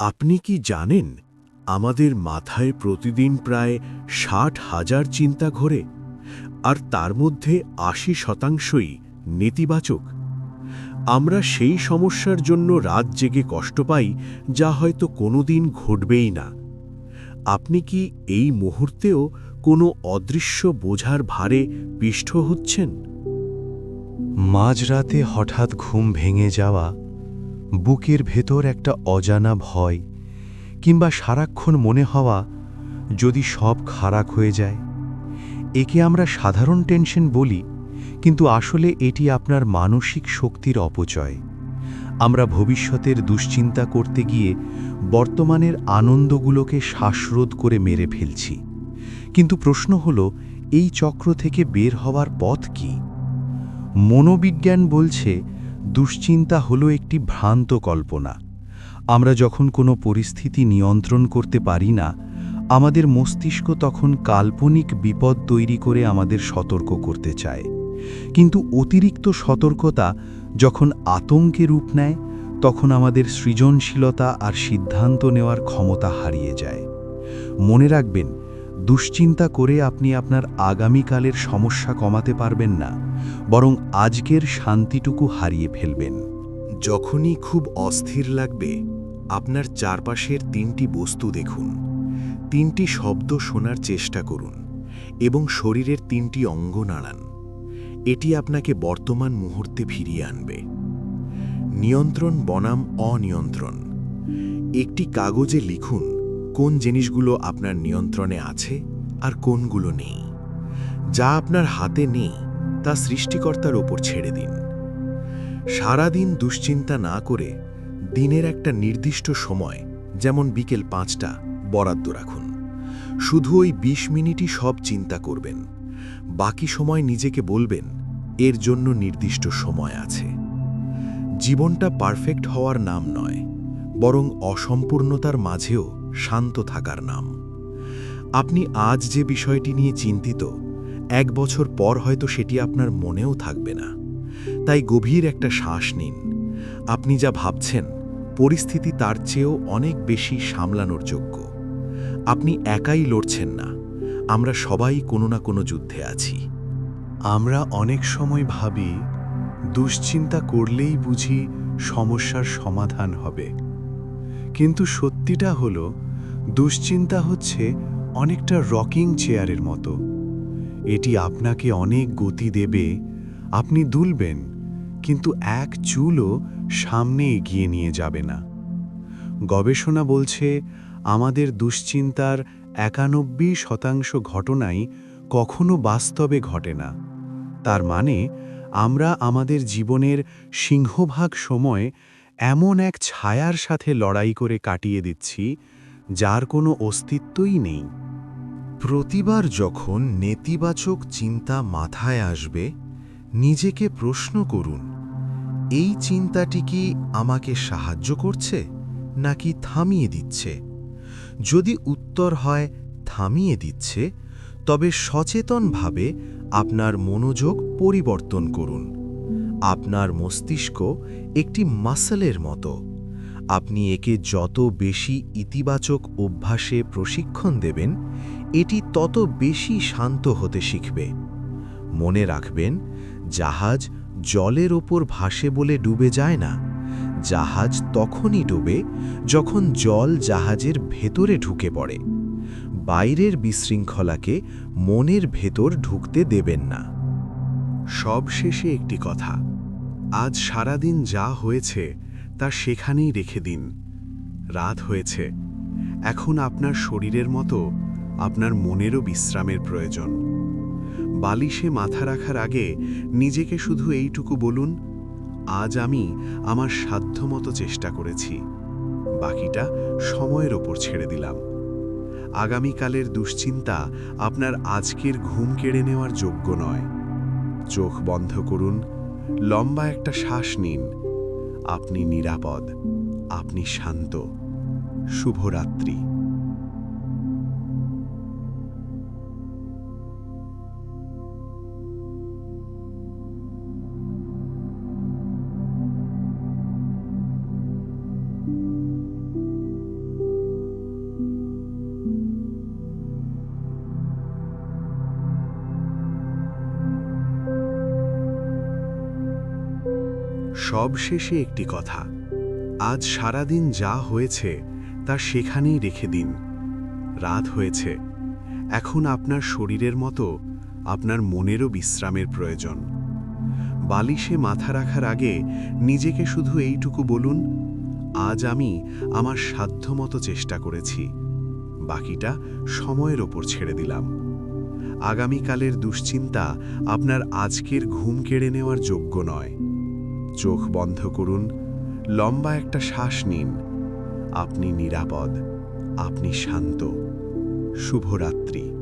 আপনি কি জানেন আমাদের মাথায় প্রতিদিন প্রায় ষাট হাজার চিন্তা ঘোরে, আর তার মধ্যে আশি শতাংশই নেতিবাচক? আমরা সেই সমস্যার জন্য রাত জেগে কষ্ট পাই যা হয়তো কোনোদিন ঘটবেই না। আপনি কি এই মুহূর্তেও কোনো অদৃশ্য বোঝার ভারে পিষ্ঠ হচ্ছেন? মাঝরাতে হঠাৎ ঘুম ভেঙে যাওয়া বুকের ভেতর একটা অজানা ভয় কিংবা সারাক্ষণ মনে হওয়া যদি সব খারাপ হয়ে যায়। একে আমরা সাধারণ টেনশন বলি, কিন্তু আসলে এটি আপনার মানসিক শক্তির অপচয়। আমরা ভবিষ্যতের দুশ্চিন্তা করতে গিয়ে বর্তমানের আনন্দগুলোকে শ্বাসরোধ করে মেরে ফেলছি। কিন্তু প্রশ্ন হল, এই চক্র থেকে বের হওয়ার পথ কী? মনোবিজ্ঞান বলছে দুশ্চিন্তা হলো একটি ভ্রান্ত কল্পনা। আমরা যখন কোনো পরিস্থিতি নিয়ন্ত্রণ করতে পারি না, আমাদের মস্তিষ্ক তখন কাল্পনিক বিপদ তৈরি করে আমাদের সতর্ক করতে চায়। কিন্তু অতিরিক্ত সতর্কতা যখন আতঙ্কে রূপ নেয়, তখন আমাদের সৃজনশীলতা আর সিদ্ধান্ত নেওয়ার ক্ষমতা হারিয়ে যায়। মনে রাখবেন দুশ্চিন্তা করে আপনি আপনার আগামীকালের সমস্যা কমাতে পারবেন না, বরং আজকের শান্তিটুকু হারিয়ে ফেলবেন। যখনই খুব অস্থির লাগবে, আপনার চারপাশের তিনটি বস্তু দেখুন। তিনটি শব্দ শোনার চেষ্টা করুন এবং শরীরের তিনটি অঙ্গ নাড়ান। এটি আপনাকে বর্তমান মুহূর্তে ফিরিয়ে আনবে। নিয়ন্ত্রণ বনাম অনিয়ন্ত্রণ। একটি কাগজে লিখুন কোন জিনিসগুলো আপনার নিয়ন্ত্রণে আছে আর কোনগুলো নেই। যা আপনার হাতে নেই, তা সৃষ্টিকর্তার ওপর ছেড়ে দিন। সারাদিন দুশ্চিন্তা না করে দিনের একটা নির্দিষ্ট সময়, যেমন বিকেল পাঁচটা, বরাদ্দ রাখুন। শুধু ওই ২০ মিনিটই সব চিন্তা করবেন। বাকি সময় নিজেকে বলবেন, এর জন্য নির্দিষ্ট সময় আছে। জীবনটা পারফেক্ট হওয়ার নাম নয়, বরং অসম্পূর্ণতার মাঝেও শান্ত থাকার নাম। আপনি আজ যে বিষয়টি নিয়ে চিন্তিত, এক বছর পর হয়তো সেটি আপনার মনেও থাকবে না। তাই গভীর একটা শ্বাস নিন। আপনি যা ভাবছেন, পরিস্থিতি তার চেয়েও অনেক বেশি সামলানোর যোগ্য। আপনি একাই লড়ছেন না। আমরা সবাই কোনো না কোনো যুদ্ধে আছি। আমরা অনেক সময় ভাবি, দুশ্চিন্তা করলেই বুঝি সমস্যার সমাধান হবে। কিন্তু সত্যিটা হলো দুশ্চিন্তা হচ্ছে অনেকটা রকিং চেয়ারের মতো। এটি আপনাকে অনেক গতি দেবে, আপনি দুলবেন, কিন্তু এক চুলও সামনে এগিয়ে নিয়ে যাবে না। গবেষণা বলছে, আমাদের দুশ্চিন্তার একানব্বই শতাংশ ঘটনাই কখনো বাস্তবে ঘটে না। তার মানে আমরা আমাদের জীবনের সিংহভাগ সময় এমন এক ছায়ার সাথে লড়াই করে কাটিয়ে দিচ্ছি যার কোনো অস্তিত্বই নেই। প্রতিবার যখন নেতিবাচক চিন্তা মাথায় আসবে, নিজেকে প্রশ্ন করুন, এই চিন্তাটি কি আমাকে সাহায্য করছে নাকি থামিয়ে দিচ্ছে? যদি উত্তর হয়, থামিয়ে দিচ্ছে তবে সচেতনভাবে আপনার মনোযোগ পরিবর্তন করুন। আপনার মস্তিষ্ক একটি মাসেলের মতো। আপনি একে যত বেশি ইতিবাচক অভ্যাসে প্রশিক্ষণ দেবেন, এটি তত বেশি শান্ত হতে শিখবে। মনে রাখবেন, জাহাজ জলের ওপর ভাসে বলে ডুবে যায় না। জাহাজ তখনই ডুবে যখন জল জাহাজের ভেতরে ঢুকে পড়ে। বাইরের বিশৃঙ্খলাকে মনের ভেতর ঢুকতে দেবেন না। সব শেষে একটি কথা, আজ সারাদিন যা হয়েছে তা সেখানেই রেখে দিন। রাত হয়েছে। এখন আপনার শরীরের মতো আপনার মনেরও বিশ্রামের প্রয়োজন। বালিশে মাথা রাখার আগে নিজেকে শুধু এইটুকু বলুন, আজ আমি আমার সাধ্যমতো চেষ্টা করেছি। বাকিটা সময়ের ওপর ছেড়ে দিলাম। আগামীকালের দুশ্চিন্তা আপনার আজকের ঘুম কেড়ে নেওয়ার যোগ্য নয়। চোখ বন্ধ করুন, লম্বা একটা শ্বাস নিন। আপনি নিরাপদ আপনি শান্ত। শুভরাত্রি। সবশেষে একটি কথা। আজ সারাদিন যা হয়েছে, তা সেখানেই রেখে দিন। রাত হয়েছে। এখন আপনার শরীরের মতো আপনার মনেরও বিশ্রামের প্রয়োজন। বালিশে মাথা রাখার আগে নিজেকে শুধু এইটুকু বলুন, আজ আমি আমার সাধ্যমতো চেষ্টা করেছি। বাকিটা সময়ের ওপর ছেড়ে দিলাম। আগামীকালের দুশ্চিন্তা আপনার আজকের ঘুম কেড়ে নেওয়ার যোগ্য নয়। চোখ বন্ধ করুন লম্বা একটা শ্বাস নিন। আপনি নিরাপদ আপনি শান্ত। শুভরাত্রি।